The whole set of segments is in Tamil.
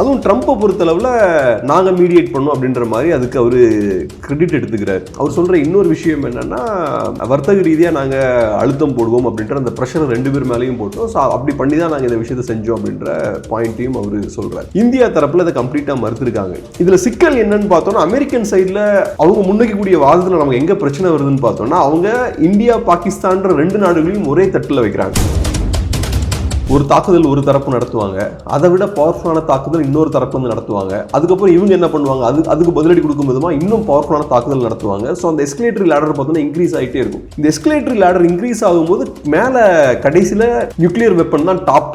அதுவும் ட்ரம்ப்பை பொறுத்தளவில் நாங்கள் மீடியேட் பண்ணோம் அப்படின்ற மாதிரி அதுக்கு அவர் கிரெடிட் எடுத்துக்கிறார். அவர் சொல்கிற இன்னொரு விஷயம் என்னென்னா வர்த்தக ரீதியாக நாங்கள் அழுத்தம் போடுவோம் அப்படின்ற அந்த ப்ரெஷர் ரெண்டு பேர் மேலேயும் போட்டோம். ஸோ அப்படி பண்ணி தான் நாங்கள் இந்த விஷயத்தை செஞ்சோம் அப்படின்ற பாயிண்ட்டையும் அவர் சொல்கிறார் இந்தியா தரப்பில் இதை கம்ப்ளீட்டாக மறுத்துருக்காங்க. இதில் சிக்கல் என்னன்னு பார்த்தோம்னா அமெரிக்கன் சைடில் அவங்க முன்வைக்கக்கூடிய வாதத்தில் நமக்கு எங்கே பிரச்சனை வருதுன்னு பார்த்தோம்னா அவங்க இந்தியா பாகிஸ்தான்ற ரெண்டு நாடுகளையும் ஒரே தட்டில் வைக்கிறாங்க. ஒரு தாக்குதல் ஒரு தரப்பு நடத்துவாங்க. அதை விட பவர்ஃபுல்லான தாக்குதல் இன்னொரு தரப்பு வந்து நடத்துவாங்க. அதுக்கப்புறம் இவங்க என்ன பண்ணுவாங்க? அது அதுக்கு பதிலடி கொடுக்கும் விதமாக இன்னும் பவர்ஃபுல்லான தாக்குதல் நடத்துவாங்க. ஸோ அந்த எஸ்கலேட்டரி லேடர் பார்த்தோன்னா இன்க்ரீஸ் ஆகிட்டே இருக்கும். இந்த எஸ்கலேட்டரி லேடர் இன்க்ரீஸ் ஆகும்போது மேலே கடைசியில் நியூக்ளியர் வெப்பன் தான் டாப்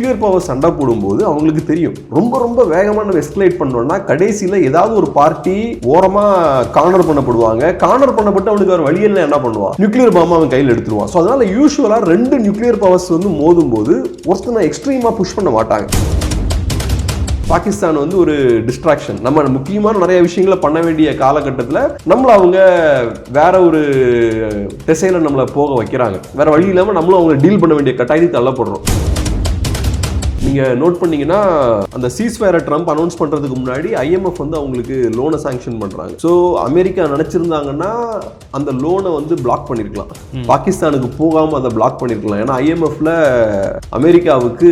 நியூக்ளியர் பவர் சண்டை போடும்போது அவங்களுக்கு தெரியும். ரொம்ப ரொம்ப வேகமாக நம்ம எஸ்கலேட் பண்ணோம்னா கடைசியில் ஏதாவது ஒரு பார்ட்டி ஓரமாக கார்னர் பண்ணப்படுவாங்க. கார்னர் பண்ணப்பட்டு அவனுக்கு வேறு வழியில் என்ன பண்ணுவான் நியூக்ளியர் பாம்பை அவன் கையில் எடுத்துருவான். ஸோ அதனால யூஸ்வலாக ரெண்டு நியூக்ளியர் பவர்ஸ் வந்து மோதும் போது ஒருத்தனை எக்ஸ்ட்ரீமாக புஷ் பண்ண மாட்டாங்க. பாகிஸ்தான் வந்து ஒரு டிஸ்ட்ராக்ஷன் நம்ம முக்கியமான நிறைய விஷயங்களை பண்ண வேண்டிய காலகட்டத்தில் நம்மள அவங்க வேற ஒரு திசையில நம்மளை போக வைக்கிறாங்க. வேற வழி இல்லாமல் நம்மளும் அவங்க டீல் பண்ண வேண்டிய கட்டாயத்தை தள்ளப்படுறோம். நீங்க நோட் பண்ணீங்கன்னா அந்த சீஸ்ஃபயரை ட்ரம்ப் அனௌன்ஸ் பண்றதுக்கு முன்னாடி ஐஎம்எஃப் வந்து அவங்களுக்கு லோனை சாங்ஷன் பண்றாங்க. ஸோ அமெரிக்கா நினைச்சிருந்தாங்கன்னா அந்த லோனை வந்து பிளாக் பண்ணிருக்கலாம். பாகிஸ்தானுக்கு போகாம அதை பிளாக் பண்ணிருக்கலாம். ஏன்னா ஐஎம்எஃப்ல அமெரிக்காவுக்கு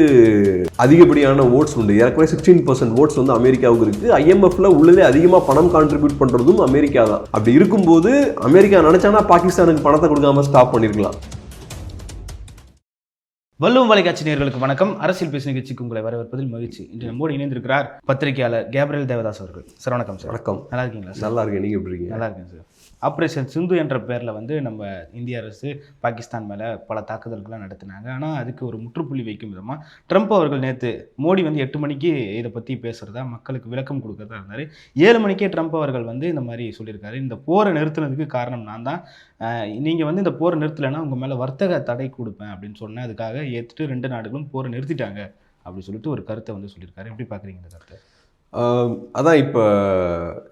அதிகப்படியான ஓட்ஸ் உண்டு. ஏற்கனவே சிக்ஸ்டீன் பர்சன்ட் ஓட்ஸ் வந்து அமெரிக்காவுக்கு இருக்கு. ஐஎம்எஃப்ல உள்ளதே அதிகமாக பணம் கான்ட்ரிபியூட் பண்றதும் அமெரிக்கா தான். அப்படி இருக்கும்போது அமெரிக்கா நினைச்சானா பாகிஸ்தானுக்கு பணத்தை கொடுக்காம ஸ்டாப் பண்ணிருக்கலாம். வல்லுவம் வலைக்காட்சி நேயர்களுக்கு வணக்கம். அரசியல் பேசு நிகழ்ச்சிக்கு உங்களை வரவேற்பதில் மகிழ்ச்சி. இன்று நம்மோடு இணைந்திருக்கிறார் பத்திரிகையாளர் கேப்ரியல் தேவதாஸ் அவர்கள். சார் வணக்கம் சார். வணக்கம். நல்லா இருக்கீங்களா நல்லா இருக்கேன். நீங்க எப்படி இருக்கீங்க? நல்லா இருக்கேன் சார். ஆப்ரேஷன் சிந்து என்ற பேரில் வந்து நம்ம இந்திய அரசு பாகிஸ்தான் மேலே பல தாக்குதல்கள்லாம் நடத்தினாங்க. ஆனால் அதுக்கு ஒரு முற்றுப்புள்ளி வைக்கும் விதமாக ட்ரம்ப் அவர்கள் நேற்று மோடி வந்து எட்டு மணிக்கு இதை பற்றி பேசுகிறதா மக்களுக்கு விளக்கம் கொடுக்கறதா இருந்தார். ஏழு மணிக்கே ட்ரம்ப் அவர்கள் வந்து இந்த மாதிரி சொல்லியிருக்காரு. இந்த போரை நிறுத்தினதுக்கு காரணம் நான் தான். நீங்கள் வந்து இந்த போரை நிறுத்தலைன்னா உங்கள் மேலே வர்த்தக தடை கொடுப்பேன் அப்படின்னு சொன்னேன். அதுக்காக ஏற்றுட்டு ரெண்டு நாடுகளும் போரை நிறுத்திட்டாங்க அப்படி சொல்லிட்டு ஒரு கருத்தை வந்து சொல்லியிருக்காரு. எப்படி பார்க்குறீங்க இந்த கருத்தை? அதான் இப்போ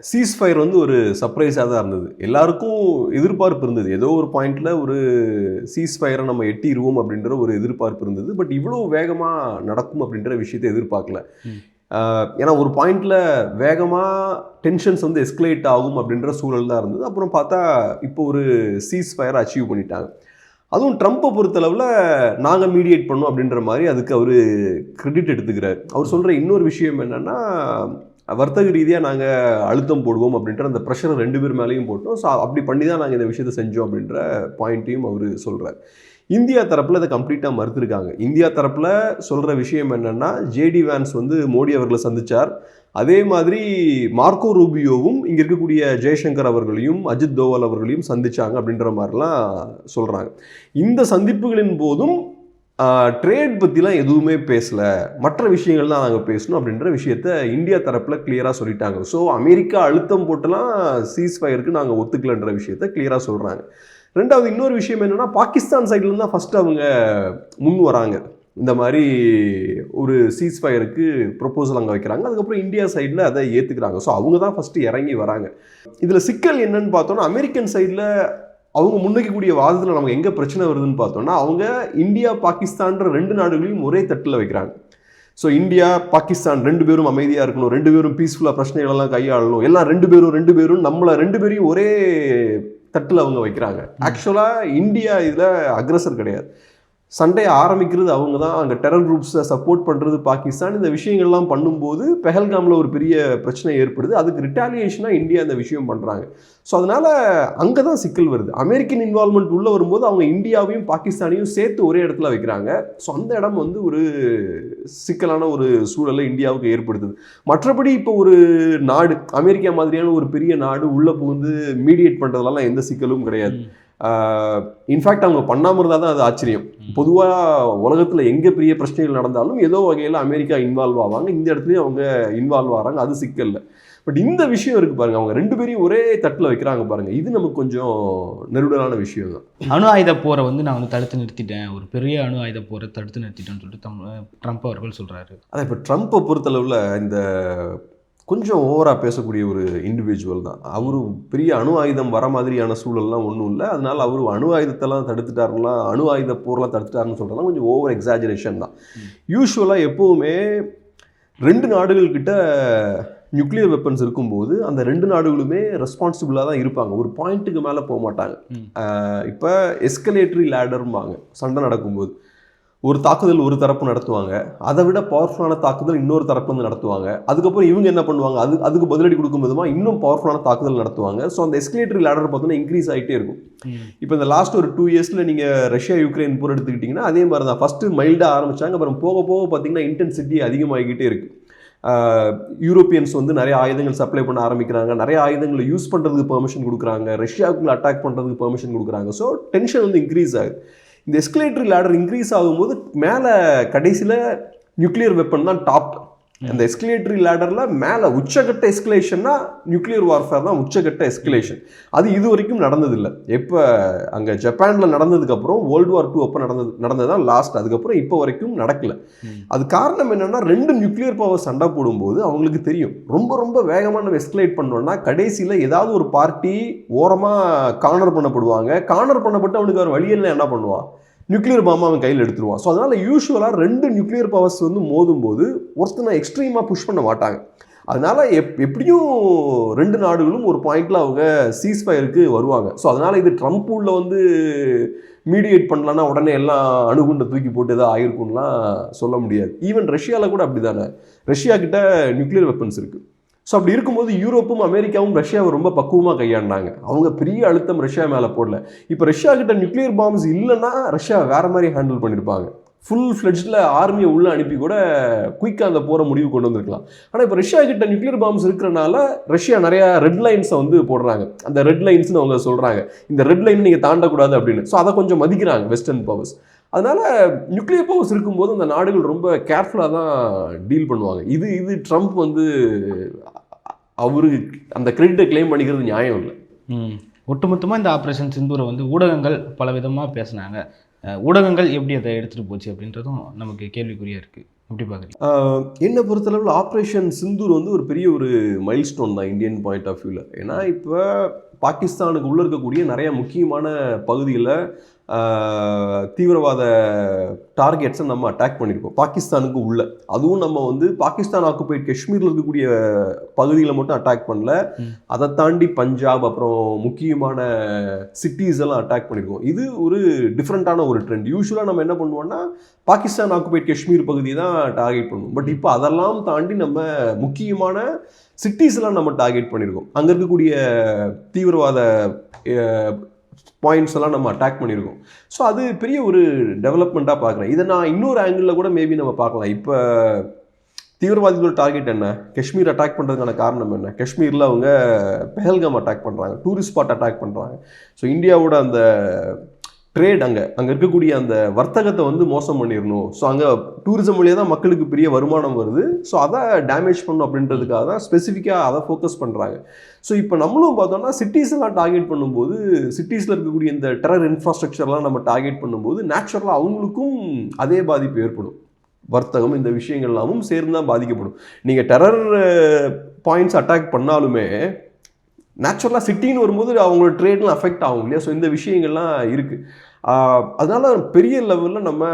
சீஸ்ஃபயர் வந்து ஒரு சர்ப்ரைஸாக தான் இருந்தது. எல்லாருக்கும் எதிர்பார்ப்பு இருந்தது. ஏதோ ஒரு பாயிண்ட்ல ஒரு சீஸ்ஃபயரை நம்ம எட்டிடுவோம் அப்படின்ற ஒரு எதிர்பார்ப்பு இருந்தது. பட் இவ்வளோ வேகமாக நடக்கும் அப்படின்ற விஷயத்தை எதிர்பார்க்கல. ஏன்னா ஒரு பாயிண்ட்ல வேகமாக டென்ஷன்ஸ் வந்து எஸ்கலேட் ஆகும் அப்படின்ற சூழல் தான் இருந்தது. அப்புறம் பார்த்தா இப்போ ஒரு சீஸ்ஃபயரை அச்சீவ் பண்ணிட்டாங்க. அதுவும் ட்ரம்ப்பை பொறுத்தளவில் நாங்கள் மீடியேட் பண்ணோம் அப்படின்ற மாதிரி அதுக்கு அவர் கிரெடிட் எடுத்துக்கிறார். அவர் சொல்கிற இன்னொரு விஷயம் என்னென்னா வர்த்தக ரீதியாக நாங்கள் அழுத்தம் போடுவோம் அப்படின்ற அந்த ப்ரெஷரை ரெண்டு பேர் மேலேயும் போட்டோம். ஸோ அப்படி பண்ணி தான் நாங்கள் இந்த விஷயத்தை செஞ்சோம் அப்படின்ற பாயிண்ட்டையும் அவர் சொல்கிறார் இந்தியா தரப்பில் இதை கம்ப்ளீட்டாக மறுத்துருக்காங்க. இந்தியா தரப்பில் சொல்கிற விஷயம் என்னென்னா ஜேடி வேன்ஸ் வந்து மோடி அவர்களை சந்திச்சார். அதே மாதிரி மார்க்கோ ரூபியோவும் இங்கே இருக்கக்கூடிய ஜெய்சங்கர் அவர்களையும் அஜித் தோவல் அவர்களையும் சந்தித்தாங்க அப்படின்ற மாதிரிலாம் சொல்கிறாங்க இந்த சந்திப்புகளின் போதும் ட்ரேட் பற்றிலாம் எதுவுமே பேசலை. மற்ற விஷயங்கள் தான் நாங்கள் பேசணும் அப்படின்ற விஷயத்த இந்தியா தரப்பில் கிளியராக சொல்லிட்டாங்க. ஸோ அமெரிக்கா அழுத்தம் போட்டுலாம் சீஸ் ஃபயருக்கு நாங்கள் ஒத்துக்கலன்ற விஷயத்த கிளியராக சொல்கிறாங்க ரெண்டாவது இன்னொரு விஷயம் என்னென்னா பாகிஸ்தான் சைட்லேருந்து தான் ஃபஸ்ட்டு அவங்க முன் வராங்க. இந்த மாதிரி ஒரு சீஸ் ஃபயருக்கு ப்ரொப்போசல் அங்கே வைக்கிறாங்க. அதுக்கப்புறம் இந்தியா சைடில் அதை ஏற்றுக்கிறாங்க ஸோ அவங்க தான் ஃபஸ்ட்டு இறங்கி வராங்க. இதில் சிக்கல் என்னன்னு பார்த்தோன்னா அமெரிக்கன் சைடில் அவங்க முன்வைக்கக்கூடிய வாதத்தில் நமக்கு எங்கே பிரச்சனை வருதுன்னு பார்த்தோம்னா அவங்க இந்தியா பாகிஸ்தான்ற ரெண்டு நாடுகளையும் ஒரே தட்டில் வைக்கிறாங்க. ஸோ இந்தியா பாகிஸ்தான் ரெண்டு பேரும் அமைதியாக இருக்கணும். ரெண்டு பேரும் பீஸ்ஃபுல்லாக பிரச்சனைகளெல்லாம் கையாளணும். எல்லாம் ரெண்டு பேரும் ரெண்டு பேரும் நம்மளை ரெண்டு பேரையும் ஒரே தட்டில் அவங்க வைக்கிறாங்க. ஆக்சுவலாக இந்தியா இதில் அக்ரஸர் கிடையாது. சண்டையை ஆரம்பிக்கிறது அவங்க தான். அங்கே டெரர் குரூப்ஸை சப்போர்ட் பண்ணுறது பாகிஸ்தான். இந்த விஷயங்கள்லாம் பண்ணும்போது பெஹல்காமில் ஒரு பெரிய பிரச்சனை ஏற்படுது. அதுக்கு ரிட்டாலியேஷனாக இந்தியா இந்த விஷயம் பண்ணுறாங்க ஸோ அதனால் அங்கே தான் சிக்கல் வருது. அமெரிக்கன் இன்வால்மெண்ட் உள்ளே வரும்போது அவங்க இந்தியாவையும் பாகிஸ்தானையும் சேர்த்து ஒரே இடத்துல வைக்கிறாங்க. ஸோ அந்த இடம் வந்து ஒரு சிக்கலான ஒரு சூழலை இந்தியாவுக்கு ஏற்படுத்துது. மற்றபடி இப்போ ஒரு நாடு அமெரிக்கா மாதிரியான ஒரு பெரிய நாடு உள்ளே புகுந்து மீடியேட் பண்ணுறதுலாம் எந்த சிக்கலும் கிடையாது. இன்ஃபேக்ட் அவங்க பண்ணாமல் இருந்தால் தான் அது ஆச்சரியம். பொதுவாக உலகத்தில் எங்கே பெரிய பிரச்சனைகள் நடந்தாலும் ஏதோ வகையில் அமெரிக்கா இன்வால்வ் ஆவாங்க. இந்த இடத்துலையும் அவங்க இன்வால்வ் ஆகிறாங்க அது சிக்கல் இல்லை பட் இந்த விஷயம் இருக்கு பாருங்க. அவங்க ரெண்டு பேரையும் ஒரே தட்டில் வைக்கிறாங்க பாருங்க. இது நமக்கு கொஞ்சம் நெருடலான விஷயம் தான். அணு ஆயுத போரை வந்து நான் வந்து தடுத்து நிறுத்திட்டேன். ஒரு பெரிய அணு ஆயுத போரை தடுத்து நிறுத்திட்டேன்னு சொல்லிட்டு ட்ரம்ப் அவர்கள் சொல்றாரு. அதான் இப்போ ட்ரம்ப்பை பொறுத்தளவில் இந்த கொஞ்சம் ஓவராக பேசக்கூடிய ஒரு இண்டிவிஜுவல் தான். அவரு பெரிய அணு ஆயுதம் வர மாதிரியான சூழல்லாம் ஒன்றும் இல்லை. அதனால அவர் அணு ஆயுதத்தெல்லாம் தடுத்துட்டாருலாம் அணு ஆயுத போர்லாம் தடுத்துட்டாருன்னு சொல்கிறதெல்லாம் கொஞ்சம் ஓவர் எக்ஸாஜரேஷன் தான். யூஸ்வலாக எப்போவுமே ரெண்டு நாடுகள் கிட்ட நியூக்ளியர் வெப்பன்ஸ் இருக்கும்போது அந்த ரெண்டு நாடுகளுமே ரெஸ்பான்சிபிளாக தான் இருப்பாங்க. ஒரு பாயிண்ட்டுக்கு மேலே போக மாட்டாங்க. இப்போ எஸ்கலேட்டரி லேடர்ம்பாங்க சண்டை நடக்கும்போது. ஒரு தாக்குதல் ஒரு தரப்பு நடத்துவாங்க. அதை விட பவர்ஃபுல்லான தாக்குதல் இன்னொரு தரப்பு வந்து நடத்துவாங்க. அதுக்கப்புறம் இவங்க என்ன பண்ணுவாங்க? அது அதுக்கு பதிலடி கொடுக்கும் விதமாக இன்னும் பவர்ஃபுல்லான தாக்குதல் நடத்துவாங்க. ஸோ அந்த எஸ்கலேட்டரி லேடர் பார்த்தோன்னா இன்க்ரீஸ் ஆகிட்டே இருக்கும். இப்போ இந்த லாஸ்ட் ஒரு டூ இயர்ஸில் நீங்கள் ரஷ்யா யுக்ரைன் போர் எடுத்துக்கிட்டிங்கன்னா அதே மாதிரி தான் ஃபஸ்ட்டு மைல்டாக ஆரம்பிச்சாங்க. அப்புறம் போக போக பார்த்தீங்கன்னா இன்டென்சிட்டி அதிகமாகிக்கிட்டே இருக்கு. ஆஹ் யூரோப்பியன்ஸ் வந்து நிறைய ஆயுதங்கள் சப்ளை பண்ண ஆரம்பிக்கிறாங்க. நிறைய ஆயுதங்களை யூஸ் பண்ணுறதுக்கு பெர்மிஷன் கொடுக்குறாங்க. ரஷ்யாவுக்குள்ள அட்டாக் பண்ணுறதுக்கு பெர்மிஷன் கொடுக்குறாங்க. ஸோ டென்ஷன் வந்து இன்க்ரீஸ் ஆகுது. இந்த எஸ்கலேட்டரி லேடர் இன்க்ரீஸ் ஆகும்போது மேலே கடைசியில் நியூக்ளியர் வெப்பன் தான் டாப் அந்த எஸ்கலேட்டரி லேடரில் மேலே உச்சகட்ட எஸ்கலேஷன்னா நியூக்ளியர் வார்ஃபேர் தான் உச்சகட்ட எஸ்கலேஷன் அது இது வரைக்கும் நடந்ததில்லை. எப்போ அங்கே ஜப்பானில் நடந்ததுக்கப்புறம் வேர்ல்டு வார் டூ அப்போ நடந்தது நடந்தது தான் லாஸ்ட் அதுக்கப்புறம் இப்போ வரைக்கும் நடக்கல. அது காரணம் என்னன்னா ரெண்டு நியூக்ளியர் பவர் சண்டை போடும்போது அவங்களுக்கு தெரியும். ரொம்ப ரொம்ப வேகமாக நம்ம எஸ்கலேட் பண்ணோம்னா கடைசியில் ஏதாவது ஒரு பார்ட்டி ஓரமாக கார்னர் பண்ணப்படுவாங்க. கார்னர் பண்ணப்பட்டு அவனுக்கு அவர் வழியில் என்ன பண்ணுவான்? நியூக்ளியர் பாம்பை அவன் கையில் எடுத்துருவான். ஸோ அதனால் யூஸ்வலாக ரெண்டு நியூக்ளியர் பவர்ஸ் வந்து மோதும்போது ஒருத்தனை எக்ஸ்ட்ரீமாக புஷ் பண்ண மாட்டாங்க. அதனால் எப் எப்படியும் ரெண்டு நாடுகளும் ஒரு பாயிண்டில் அவங்க சீஸ் ஃபயருக்கு வருவாங்க. ஸோ அதனால் இது ட்ரம்ப் உள்ள வந்து மீடியேட் பண்ணலன்னா உடனே எல்லாம் அணுகுண்டை தூக்கி போட்டு எதாவது ஆகிருக்கும்லாம் சொல்ல முடியாது. ஈவன் ரஷ்யாவில் கூட அப்படிதானே. ரஷ்யா கிட்ட நியூக்ளியர் வெப்பன்ஸ் இருக்குது ஸோ அப்படி இருக்கும்போது யூரோப்பும் அமெரிக்காவும் ரஷ்யாவை ரொம்ப பக்குவமாக கையாண்டாங்க. அவங்க பெரிய அழுத்தம் ரஷ்யா மேலே போடல. இப்போ ரஷ்யா கிட்ட நியூக்ளியர் பாம்ஸ் இல்லைன்னா ரஷ்யா வேறு மாதிரி ஹேண்டில் பண்ணியிருப்பாங்க ஃபுல் ஃப்ளெட்ஜில் ஆர்மியை உள்ளே அனுப்பி கூட குயிக்காக அந்த போகிற முடிவு கொண்டு வந்திருக்கலாம். ஆனால் இப்போ ரஷ்யா கிட்ட நியூக்ளியர் பாம்ஸ் இருக்கிறனால ரஷ்யா நிறையா ரெட் லைன்ஸை வந்து போடுறாங்க. அந்த ரெட் லைன்ஸ்னு அவங்க சொல்கிறாங்க இந்த ரெட் லைன் நீங்கள் தாண்டக்கூடாது அப்படின்னு. ஸோ அதை கொஞ்சம் மதிக்கிறாங்க வெஸ்டர்ன் பவர்ஸ் அதனால் நியூக்ளியர் பவர்ஸ் இருக்கும்போது அந்த நாடுகள் ரொம்ப கேர்ஃபுல்லாக தான் டீல் பண்ணுவாங்க. இது இது ட்ரம்ப் வந்து அவரு அந்த கிரெடிட்டை கிளைம் பண்ணிக்கிறது நியாயம் இல்லை. ஒட்டுமொத்தமாக இந்த ஆப்ரேஷன் சிந்தூரை வந்து ஊடகங்கள் பல விதமாக பேசுனாங்க. ஊடகங்கள் எப்படி அதை எடுத்துகிட்டு போச்சு அப்படின்றதும் நமக்கு கேள்விக்குறியாக இருக்குது எப்படி பார்க்குறீங்க? ஆஹ் என்னை பொறுத்தளவில் ஆப்ரேஷன் சிந்தூர் வந்து ஒரு பெரிய ஒரு மைல்ஸ்டோன் தான் இந்தியன் பாயிண்ட் ஆஃப் வியூவில் ஏன்னா இப்போ பாகிஸ்தானுக்கு உள்ளே இருக்கக்கூடிய நிறைய முக்கியமான பகுதியில் தீவிரவாத டார்கெட்ஸை நம்ம அட்டாக் பண்ணியிருக்கோம் பாகிஸ்தானுக்கு உள்ள. அதுவும் நம்ம வந்து பாகிஸ்தான் ஆக்குபைட் காஷ்மீரில் இருக்கக்கூடிய பகுதிகளை மட்டும் அட்டாக் பண்ணல. அதை தாண்டி பஞ்சாப் அப்புறம் முக்கியமான சிட்டிஸ் எல்லாம் அட்டாக் பண்ணியிருக்கோம் இது ஒரு டிஃப்ரெண்ட்டான ஒரு ட்ரெண்ட் யூஸ்வலாக நம்ம என்ன பண்ணுவோம்னா பாகிஸ்தான் ஆக்குபைட் காஷ்மீர் பகுதியை தான் டார்கெட் பண்ணுவோம். பட் இப்போ அதெல்லாம் தாண்டி நம்ம முக்கியமான சிட்டிஸ்லாம் நம்ம டார்கெட் பண்ணியிருக்கோம் அங்கே இருக்கக்கூடிய தீவிரவாத பாயிண்ட்ஸ் எல்லாம் நம்ம அட்டாக் பண்ணியிருக்கோம் ஸோ அது பெரிய ஒரு டெவலப்மெண்ட்டாக பார்க்குறேன். இதை நான் இன்னொரு ஆங்கிளில் கூட மேபி நம்ம பார்க்கலாம். இப்போ தீவிரவாதிகளோட டார்கெட் என்ன? காஷ்மீர் அட்டாக் பண்ணுறதுக்கான காரணம் என்ன? காஷ்மீரில் அவங்க பெஹல்காம் அட்டாக் பண்ணுறாங்க டூரிஸ்ட் ஸ்பாட் அட்டாக் பண்ணுறாங்க ஸோ இந்தியாவோட அந்த ட்ரேட் அங்கே. அங்கே இருக்கக்கூடிய அந்த வர்த்தகத்தை வந்து மோசம் பண்ணிடணும் ஸோ அங்கே டூரிசம் வழியாக தான் மக்களுக்கு பெரிய வருமானம் வருது. ஸோ அதை டேமேஜ் பண்ணும் அப்படின்றதுக்காக தான் ஸ்பெசிஃபிக்காக அதை ஃபோக்கஸ் பண்ணுறாங்க ஸோ இப்போ நம்மளும் பார்த்தோம்னா சிட்டிஸ் எல்லாம் டார்கெட் பண்ணும்போது சிட்டிஸில் இருக்கக்கூடிய இந்த டெரர் இன்ஃப்ராஸ்ட்ரக்சர்லாம் நம்ம டார்கெட் பண்ணும்போது நேச்சுரலாக அவங்களுக்கும் அதே பாதிப்பு ஏற்படும். வர்த்தகம் இந்த விஷயங்கள்லாமும் சேர்ந்து தான் பாதிக்கப்படும். நீங்கள் டெரர் பாயிண்ட்ஸ் அட்டாக் பண்ணாலுமே நேச்சுரலாக சிட்டின்னு வரும்போது அவங்களோட ட்ரேட்லாம் அஃபெக்ட் ஆகும் இல்லையா? ஸோ இந்த விஷயங்கள்லாம் இருக்குது அதனால பெரிய லெவலில் நம்ம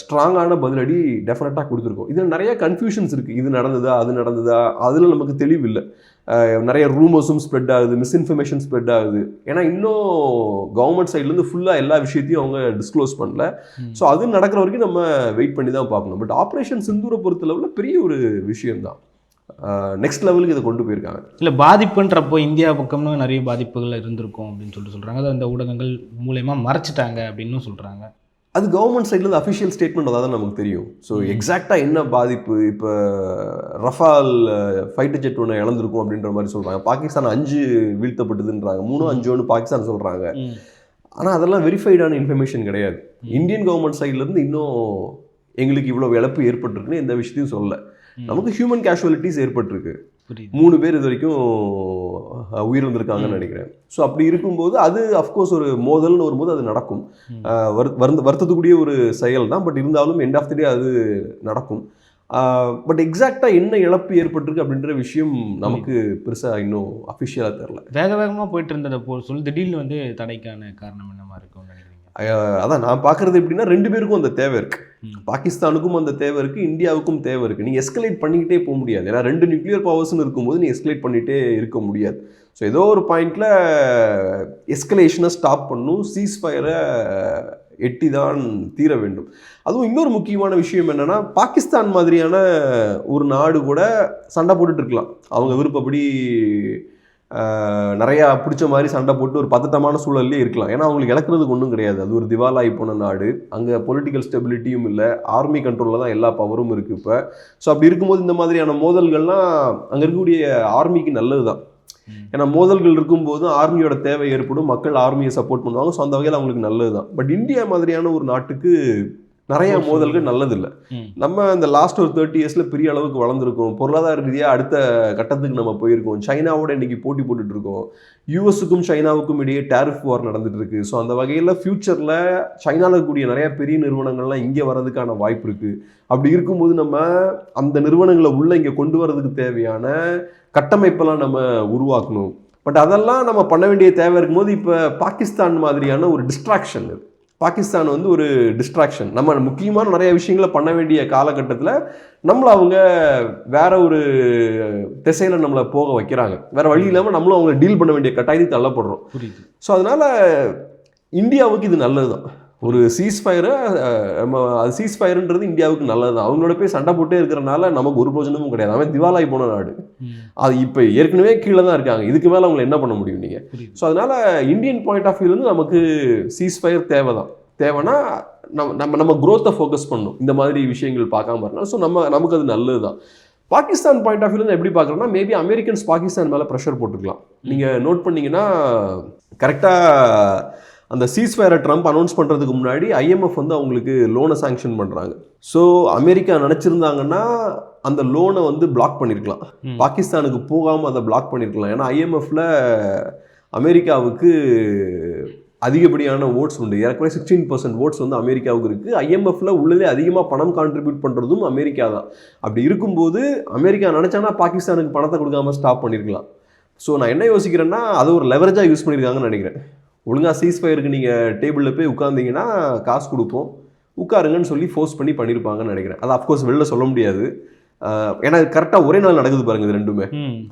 ஸ்ட்ராங்கான பதிலடி டெஃபினட்டாக கொடுத்துருக்கோம். இதில் நிறைய கன்ஃபியூஷன்ஸ் இருக்குது இது நடந்ததா? அது நடந்ததா? அதில் நமக்கு தெளிவு இல்லை நிறைய ரூமர்ஸும் ஸ்ப்ரெட் ஆகுது மிஸ்இன்ஃபர்மேஷன் ஸ்ப்ரெட் ஆகுது. ஏன்னா இன்னும் கவர்மெண்ட் சைட்லேருந்து ஃபுல்லாக எல்லா விஷயத்தையும் அவங்க டிஸ்க்ளோஸ் பண்ணல. ஸோ அது நடக்கிற வரைக்கும் நம்ம வெயிட் பண்ணி தான் பார்க்கணும். பட் ஆப்ரேஷன் சிந்தூரை பொறுத்தளவில் பெரிய ஒரு விஷயம்தான். நெக்ஸ்ட் லெவலுக்கு இதை கொண்டு போயிருக்காங்க. இல்லை பாதிப்புன்றப்போ இந்தியா பக்கம்னு நிறைய பாதிப்புகள் இருந்திருக்கும் அப்படின்னு சொல்லிட்டு சொல்கிறாங்க அதை அந்த ஊடகங்கள் மூலயமா மறைச்சிட்டாங்க அப்படின்னும் சொல்கிறாங்க அது கவர்மெண்ட் சைட்லேருந்து அஃபிஷியல் ஸ்டேட்மெண்ட் அதான் நமக்கு தெரியும். ஸோ. எக்ஸாக்டாக என்ன பாதிப்பு? இப்போ ரஃபால் ஃபைட்டர் ஜெட் ஒன்று இழந்திருக்கும் அப்படின்ற மாதிரி சொல்கிறாங்க பாகிஸ்தான் அஞ்சு வீழ்த்தப்பட்டதுன்றாங்க. மூணு அஞ்சோன்னு பாகிஸ்தான் சொல்கிறாங்க ஆனால் அதெல்லாம் வெரிஃபைடான இன்ஃபர்மேஷன் கிடையாது. இந்தியன் கவர்மெண்ட் சைட்லேருந்து இன்னும் எங்களுக்கு இவ்வளோ இழப்பு ஏற்பட்டிருக்குன்னு எந்த விஷயத்தையும் சொல்லல. நமக்கு ஹியூமன் கேஷுவலிட்டிஸ் ஏற்பட்டிருக்கு. மூணு பேர் இது வரைக்கும் அஹ், உயிரிழந்திருக்காங்கன்னு நினைக்கிறேன். ஸோ அப்படி இருக்கும்போது அது அஃப்கோர்ஸ் ஒரு மோதல்னு வரும்போது அது நடக்கும். வருத்தத்துக்குரிய ஒரு செயல் தான். பட் இருந்தாலும் எண்ட் ஆஃப் தி டே அது நடக்கும். பட் எக்ஸாக்டாக என்ன இழப்பு ஏற்பட்டிருக்கு அப்படின்ற விஷயம் நமக்கு பெருசாக இன்னும் அஃபிஷியலாக தெரில. வேக வேகமாக போயிட்டு இருந்ததை போ சொல்லி திடீர்னு வந்து தடைக்கான காரணம் என்னமா இருக்கும்னு நினைக்கிறீங்க? அதான் நான் பார்க்குறது எப்படின்னா ரெண்டு பேருக்கும் அந்த தேவை இருக்கு. ம். பாகிஸ்தானுக்கும் அந்த தேவை இருக்கு இந்தியாவுக்கும் தேவை இருக்கு. நீங்க எஸ்கலேட் பண்ணிக்கிட்டே போக முடியாது. ஏன்னா ரெண்டு நியூக்ளியர் பவர்ஸ்னு இருக்கும்போது நீ எஸ்கலேட் பண்ணிட்டே இருக்க முடியாது. ஸோ ஏதோ ஒரு பாயிண்ட்ல எஸ்கலேஷனை ஸ்டாப் பண்ணும் சீஸ் ஃபயரை எட்டி தான் தீர வேண்டும். அதுவும் இன்னொரு முக்கியமான விஷயம் என்னன்னா பாகிஸ்தான் மாதிரியான ஒரு நாடு கூட சண்டை போட்டுட்டு இருக்கலாம். அவங்க விருப்பப்படி நிறையா பிடிச்ச மாதிரி சண்டை போட்டு ஒரு பதட்டமான சூழல்லே இருக்கலாம். ஏன்னா அவங்களுக்கு இழக்கிறதுக்கு ஒன்றும் கிடையாது. அது ஒரு திவாலாகி போன நாடு. அங்கே பொலிட்டிக்கல் ஸ்டெபிலிட்டியும் இல்லை. ஆர்மி கண்ட்ரோலில் தான் எல்லா பவரும் இருக்குது இப்போ. ஸோ அப்படி இருக்கும்போது இந்த மாதிரியான மோதல்கள்லாம் அங்கே இருக்கக்கூடிய ஆர்மிக்கு நல்லது தான் ஏன்னா மோதல்கள் இருக்கும்போது ஆர்மியோட தேவை ஏற்படும். மக்கள் ஆர்மியை சப்போர்ட் பண்ணுவாங்க. ஸோ அந்த வகையில் அவங்களுக்கு நல்லது தான் பட் இந்தியா மாதிரியான ஒரு நாட்டுக்கு நிறைய மோதல்கள் நல்லதில்லை. நம்ம இந்த லாஸ்ட் ஒரு தேர்ட்டி இயர்ஸில் பெரிய அளவுக்கு வளர்ந்துருக்கோம். பொருளாதார ரீதியாக அடுத்த கட்டத்துக்கு நம்ம போயிருக்கோம். சைனாவோட இன்னைக்கு போட்டி போட்டுட்டு இருக்கோம் யூஎஸுக்கும் சைனாவுக்கும் இடையே டேரிஃப் வார் நடந்துட்டு இருக்கு ஸோ அந்த வகையில் ஃபியூச்சரில் சைனாவில் இருக்கக்கூடிய நிறைய பெரிய நிறுவனங்கள்லாம் இங்கே வர்றதுக்கான வாய்ப்பு இருக்கு. அப்படி இருக்கும்போது நம்ம அந்த நிறுவனங்களை உள்ள இங்கே கொண்டு வரதுக்கு தேவையான கட்டமைப்பெல்லாம் நம்ம உருவாக்கணும். பட் அதெல்லாம் நம்ம பண்ண வேண்டிய தேவை இருக்கும்போது இப்போ பாகிஸ்தான் மாதிரியான ஒரு டிஸ்ட்ராக்ஷன் இது. பாகிஸ்தான் வந்து ஒரு டிஸ்ட்ராக்ஷன் நம்ம முக்கியமான நிறைய விஷயங்களை பண்ண வேண்டிய காலகட்டத்தில் நம்மளை அவங்க வேற ஒரு திசையில் நம்மளை போக வைக்கிறாங்க. வேற வழி இல்லாமல் நம்மளும் அவங்களை டீல் பண்ண வேண்டிய கட்டாயத்துக்கு தள்ளப்படுறோம். புரியுது. ஸோ அதனால இந்தியாவுக்கு இது நல்லது தான் ஒரு சீஸ் ஃபயரை நம்ம அது சீஸ் ஃபயர்ன்றது இந்தியாவுக்கு நல்லது தான் அவங்களோட போய் சண்டை போட்டே இருக்கிறனால நமக்கு ஒரு பிரயோஜனமும் கிடையாது. அவன் திவாலாகி போன நாடு. அது இப்போ ஏற்கனவே கீழே தான் இருக்காங்க. இதுக்கு மேலே அவங்களை என்ன பண்ண முடியும் நீங்கள் ஸோ அதனால இந்தியன் பாயிண்ட் ஆஃப் வியூலேருந்து நமக்கு சீஸ் ஃபயர் தேவை தான் தேவைன்னா நம்ம நம்ம நம்ம growth-அ ஃபோக்கஸ் பண்ணணும். இந்த மாதிரி விஷயங்கள் பார்க்காம இருக்கணும் ஸோ நம்ம நமக்கு அது நல்லது தான் பாகிஸ்தான் பாயிண்ட் ஆஃப் வியூலேருந்து எப்படி பார்க்குறோன்னா மேபி அமெரிக்கன்ஸ் பாகிஸ்தான் மேலே ப்ரெஷர் போட்டுக்கலாம். நீங்கள் நோட் பண்ணீங்கன்னா கரெக்டாக அந்த சீஸ் ஃபயரை ட்ரம்ப் அனௌன்ஸ் பண்ணுறதுக்கு முன்னாடி ஐஎம்எஃப் வந்து அவங்களுக்கு லோனை சாங்ஷன் பண்ணுறாங்க ஸோ அமெரிக்கா நினச்சிருந்தாங்கன்னா அந்த லோனை வந்து பிளாக் பண்ணியிருக்கலாம். பாகிஸ்தானுக்கு போகாமல் அதை பிளாக் பண்ணியிருக்கலாம் ஏன்னா ஐஎம்எஃப்ல அமெரிக்காவுக்கு அதிகப்படியான ஓட்ஸ் உண்டு. ஏறக்குறைய சிக்ஸ்டீன் பர்சன்ட் ஓட்ஸ் வந்து அமெரிக்காவுக்கு இருக்குது ஐஎம்எஃப்ல உள்ளதே அதிகமாக பணம் கான்ட்ரிபியூட் பண்ணுறதும் அமெரிக்கா தான். அப்படி இருக்கும்போது அமெரிக்கா நினச்சானா பாகிஸ்தானுக்கு பணத்தை கொடுக்காம ஸ்டாப் பண்ணியிருக்கலாம் ஸோ நான் என்ன யோசிக்கிறேன்னா அதை ஒரு லெவரேஜாக யூஸ் பண்ணியிருக்காங்கன்னு நினைக்கிறேன். ஒழுங்காக சீஸ் ஃபயருக்கு நீங்கள் டேபிளில் போய் உட்காந்தீங்கன்னா காசு கொடுப்போம். உட்காருங்கன்னு சொல்லி ஃபோர்ஸ் பண்ணி பண்ணியிருப்பாங்கன்னு நினைக்கிறேன். அது அஃப்கோர்ஸ் வெளில சொல்ல முடியாது. ஏன்னா கரெக்டாக ஒரே நாள் நடக்குது பாருங்க இது ரெண்டுமே.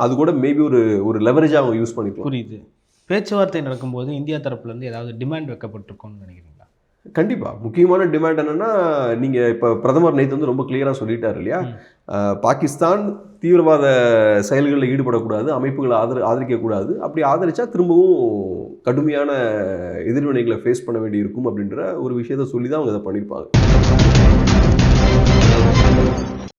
அது கூட மேபி ஒரு ஒரு லெவரேஜாக அவங்க யூஸ் பண்ணிக்கலாம். புரியுது. பேச்சுவார்த்தை நடக்கும்போது இந்தியா தரப்புல இருந்து ஏதாவது டிமாண்ட் வைக்கப்பட்டிருக்கும்னு நினைக்கிறீங்களா? கண்டிப்பாக முக்கியமான டிமாண்ட் என்னன்னா நீங்கள் இப்போ பிரதமர் நேற்று வந்து ரொம்ப கிளியராக சொல்லிட்டார் இல்லையா? பாகிஸ்தான் தீவிரவாத செயல்களில் ஈடுபடக்கூடாது அமைப்புகளை ஆதரி ஆதரிக்கக்கூடாது. அப்படி ஆதரிச்சா திரும்பவும் கடுமையான எதிர்வினைகளை ஃபேஸ் பண்ண வேண்டி இருக்கும் அப்படின்ற ஒரு விஷயத்த சொல்லி தான் அவங்க இதை பண்ணியிருப்பாங்க.